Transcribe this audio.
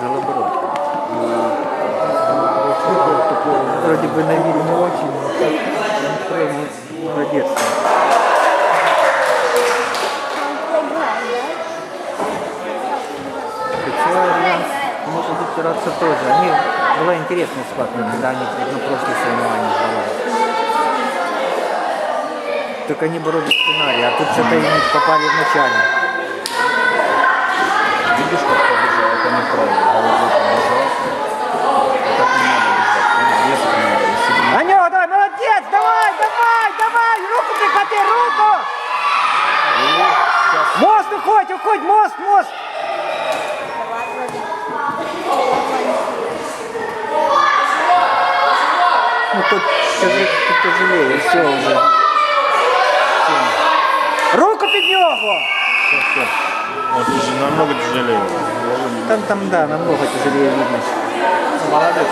Голобород. Вроде бы на вид не очень, но так он прям молодец. Хотя Альянс может упираться тоже. Они, была интересная схватка, когда они на прошлой соревновании сдавали. Только они боролись в сценарии, а тут что-то они попали в начале. Уходь, уходь, мост, мост! Ну тут, тяжелее, все уже. Руку під нього! Все, все. Вот уже намного тяжелее. Там, там, да, намного тяжелее видно. Молодец.